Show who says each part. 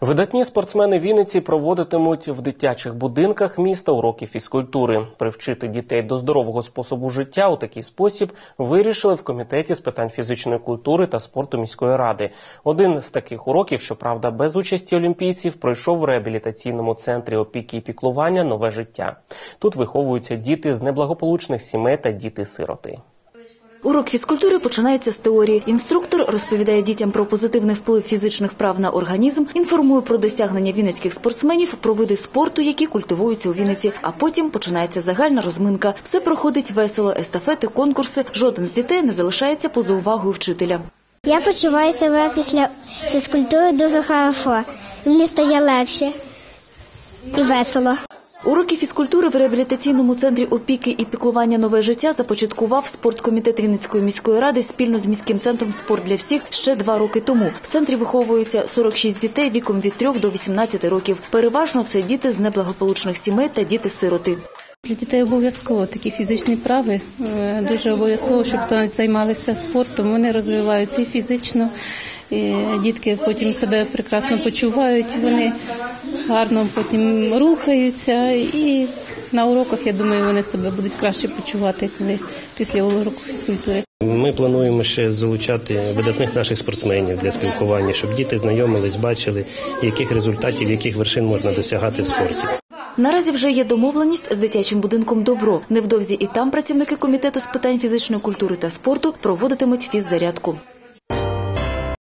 Speaker 1: Видатні спортсмени Вінниці проводитимуть в дитячих будинках міста уроки фізкультури. Привчити дітей до здорового способу життя у такий спосіб вирішили в комітеті з питань фізичної культури та спорту міської ради. Один з таких уроків, щоправда, без участі олімпійців, пройшов в реабілітаційному центрі опіки і піклування нове життя. Тут виховуються діти з неблагополучних сімей та діти-сироти.
Speaker 2: Урок фізкультури починається з теорії. Інструктор розповідає дітям про позитивний вплив фізичних вправ на організм, інформує про досягнення вінницьких спортсменів, про види спорту, які культивуються у Вінниці. А потім починається загальна розминка. Все проходить весело, естафети, конкурси. Жоден з дітей не залишається поза увагою вчителя.
Speaker 3: Я почуваю себе після фізкультури дуже хорошо. Мені стає легше і весело.
Speaker 2: Уроки фізкультури в реабілітаційному центрі опіки і піклування нове життя започаткував спорткомітет Вінницької міської ради спільно з міським центром спорт для всіх ще два роки тому. В центрі виховуються 46 дітей віком від 3 до 18 років. Переважно це діти з неблагополучних сімей та діти-сироти.
Speaker 4: Для дітей обов'язково такі фізичні вправи. е, Дуже обов'язково, щоб займалися спортом. Вони розвиваються і фізично. І дітки потім себе прекрасно почувають. Вони гарно потім рухаються і на уроках, я думаю, вони себе будуть краще почувати, коли після уроку фізкультури.
Speaker 5: Ми плануємо ще залучати видатних наших спортсменів для спілкування, щоб діти знайомились, бачили, яких результатів, яких вершин можна досягати в спорті.
Speaker 2: Наразі вже є домовленість з дитячим будинком Добро. Невдовзі і там працівники комітету з питань фізичної культури та спорту проводитимуть фіззарядку.